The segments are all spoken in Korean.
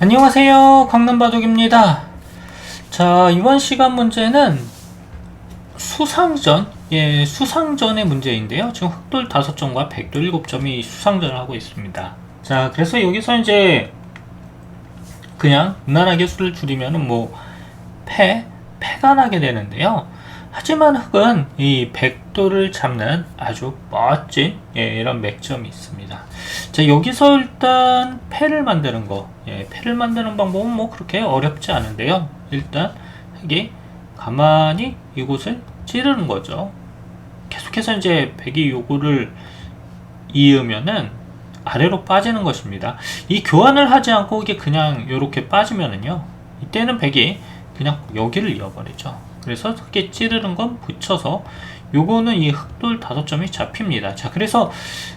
안녕하세요. 광남바둑입니다. 자, 이번 시간 문제는 수상전, 예, 수상전의 문제인데요. 지금 흑돌 5점과 백돌 7점이 수상전을 하고 있습니다. 자, 그래서 여기서 이제 그냥 무난하게 수를 줄이면은 뭐 패, 패가 나게 되는데요. 하지만 흑은 이 백도를 잡는 아주 멋진 예, 이런 맥점이 있습니다. 자 여기서 일단 패를 만드는 거, 예, 패를 만드는 방법은 뭐 그렇게 어렵지 않은데요. 일단 흑이 가만히 이곳을 찌르는 거죠. 계속해서 이제 백이 요거를 이으면은 아래로 빠지는 것입니다. 이 교환을 하지 않고 이게 그냥 이렇게 빠지면은요. 이때는 백이 그냥 여기를 이어버리죠. 그래서 흑에 찌르는 건 붙여서 요거는 이 흑돌 다섯 점이 잡힙니다. 자, 그래서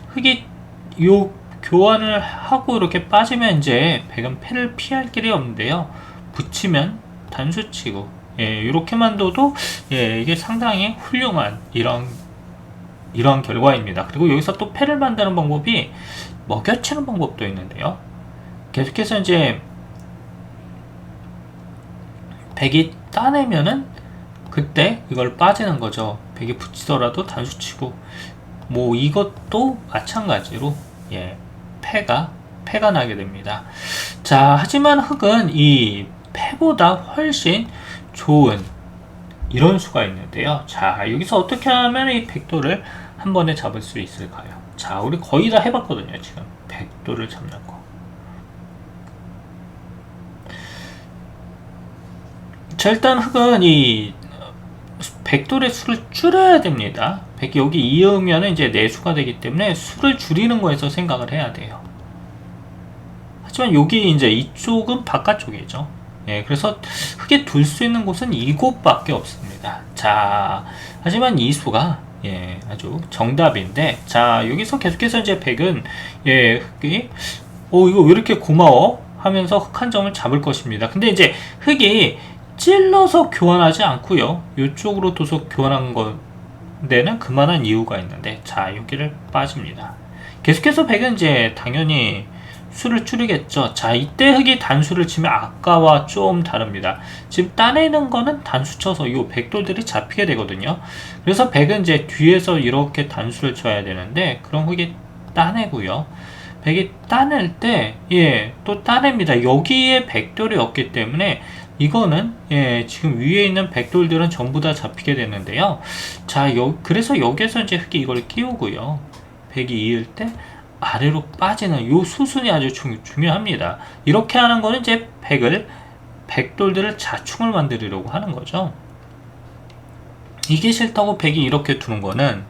흑이 요 교환을 하고 이렇게 빠지면 이제 백은 패를 피할 길이 없는데요. 붙이면 단수치고 예, 이렇게만 둬도 예, 이게 상당히 훌륭한 이런 이런 결과입니다. 그리고 여기서 또 패를 만드는 방법이 먹여치는 방법도 있는데요. 계속해서 이제 백이 따내면은 그때 이걸 빠지는 거죠. 백이 붙이더라도 단수치고 뭐 이것도 마찬가지로 예 패가 패가 나게 됩니다. 자 하지만 흑은 이 패보다 훨씬 좋은 이런 수가 있는데요. 자 여기서 어떻게 하면 이 백도를 한 번에 잡을 수 있을까요? 자 우리 거의 다 해봤거든요. 지금 백도를 잡는 거. 자 일단 흑은 이 백돌의 수를 줄여야 됩니다. 백 여기 이으면 이제 내수가 되기 때문에 수를 줄이는 거에서 생각을 해야 돼요. 하지만 여기 이제 이쪽은 바깥쪽이죠. 예, 그래서 흑에 둘 수 있는 곳은 이곳밖에 없습니다. 자, 하지만 이 수가 예, 아주 정답인데, 자 여기서 계속해서 이제 백은 예, 흑이 오 이거 왜 이렇게 고마워 하면서 흑 한 점을 잡을 것입니다. 근데 이제 흑이 찔러서 교환하지 않고요. 이쪽으로 둬서 교환한 건데는 그만한 이유가 있는데 자 여기를 빠집니다. 계속해서 백은 이제 당연히 수를 줄이겠죠. 자 이때 흑이 단수를 치면 아까와 좀 다릅니다. 지금 따내는 거는 단수 쳐서 이 백돌들이 잡히게 되거든요. 그래서 백은 이제 뒤에서 이렇게 단수를 쳐야 되는데 그럼 흑이 따내고요. 백이 따낼 때, 예, 또 따냅니다. 여기에 백돌이 없기 때문에 이거는 예, 지금 위에 있는 백돌들은 전부 다 잡히게 되는데요. 자, 여, 그래서 여기서 이제 흑이 이걸 끼우고요. 백이 이을 때 아래로 빠지는 요 수순이 아주 중, 중요합니다. 이렇게 하는 거는 이제 백을 백돌들을 자충을 만들려고 하는 거죠. 이게 싫다고 백이 이렇게 두는 거는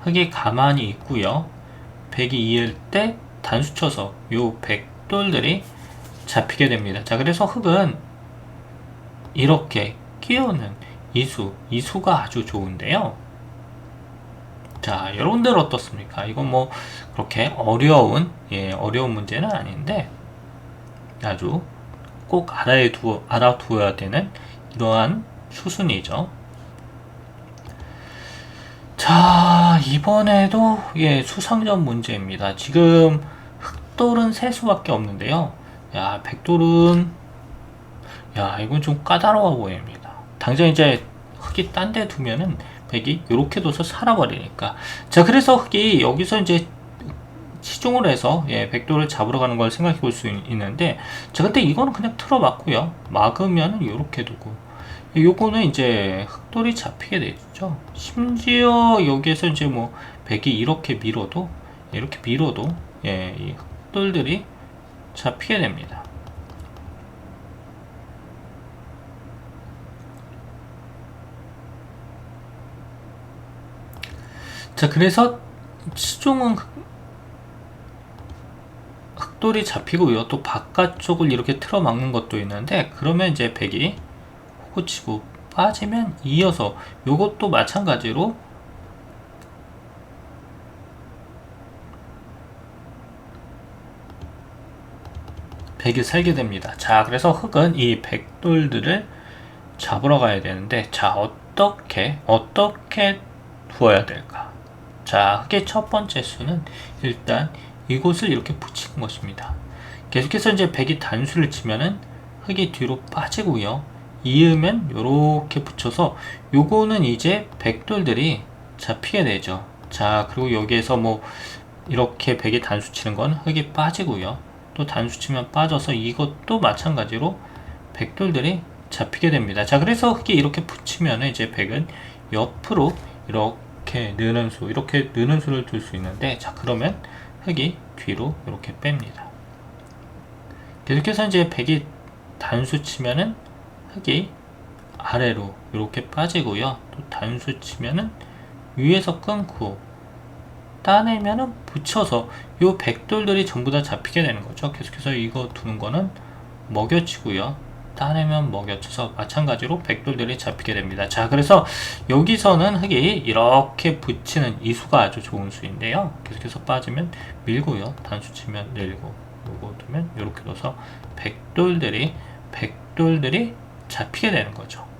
흑이 가만히 있고요. 백이 이을 때 단수 쳐서 요 백돌들이 잡히게 됩니다. 자, 그래서 흑은 이렇게 끼우는 이수, 이수가 아주 좋은데요. 자, 여러분들 어떻습니까? 이건 뭐 그렇게 어려운, 예, 어려운 문제는 아닌데 아주 꼭 알아두, 알아두어야 되는 이러한 수순이죠. 자, 이번에도 예, 수상전 문제입니다. 지금 흑돌은 세 수밖에 없는데요. 야, 백돌은 야 이건 좀 까다로워 보입니다. 당장 이제 흙이 딴 데 두면은 백이 이렇게 둬서 살아버리니까. 자 그래서 흙이 여기서 이제 시종을 해서 예, 백도를 잡으러 가는 걸 생각해 볼 수 있는데 자 근데 이거는 그냥 틀어봤고요. 막으면은 이렇게 두고. 요거는 이제 흑돌이 잡히게 되죠. 심지어 여기에서 이제 뭐 백이 이렇게 밀어도 이렇게 밀어도 예, 이 흑돌들이 잡히게 됩니다 자, 그래서 시종은 흑돌이 잡히고요. 또 바깥쪽을 이렇게 틀어 막는 것도 있는데 그러면 이제 백이 호치고 빠지면 이어서 요것도 마찬가지로 백이 살게 됩니다. 자, 그래서 흑은 이 백돌들을 잡으러 가야 되는데 자, 어떻게 어떻게 두어야 될까? 자, 흑의 첫 번째 수는 일단 이곳을 이렇게 붙이는 것입니다. 계속해서 이제 백이 단수를 치면은 흑이 뒤로 빠지고요. 이으면 요렇게 붙여서 요거는 이제 백돌들이 잡히게 되죠. 자, 그리고 여기에서 뭐 이렇게 백이 단수 치는 건 흑이 빠지고요. 또 단수 치면 빠져서 이것도 마찬가지로 백돌들이 잡히게 됩니다. 자, 그래서 흑이 이렇게 붙이면 이제 백은 옆으로 이렇게 느는 수, 이렇게 느는 수를 둘 수 있는데, 자, 그러면 흑이 뒤로 이렇게 뺍니다. 계속해서 이제 백이 단수 치면은 흑이 아래로 이렇게 빠지고요. 또 단수 치면은 위에서 끊고 따내면은 붙여서 요 백돌들이 전부 다 잡히게 되는 거죠. 계속해서 이거 두는 거는 먹여치고요. 따내면 먹여쳐서 마찬가지로 백돌들이 잡히게 됩니다. 자, 그래서 여기서는 흑이 이렇게 붙이는 이 수가 아주 좋은 수인데요. 계속해서 빠지면 밀고요. 단수 치면 늘고, 요거 두면 이렇게 넣어서 백돌들이 백돌들이 잡히게 되는 거죠.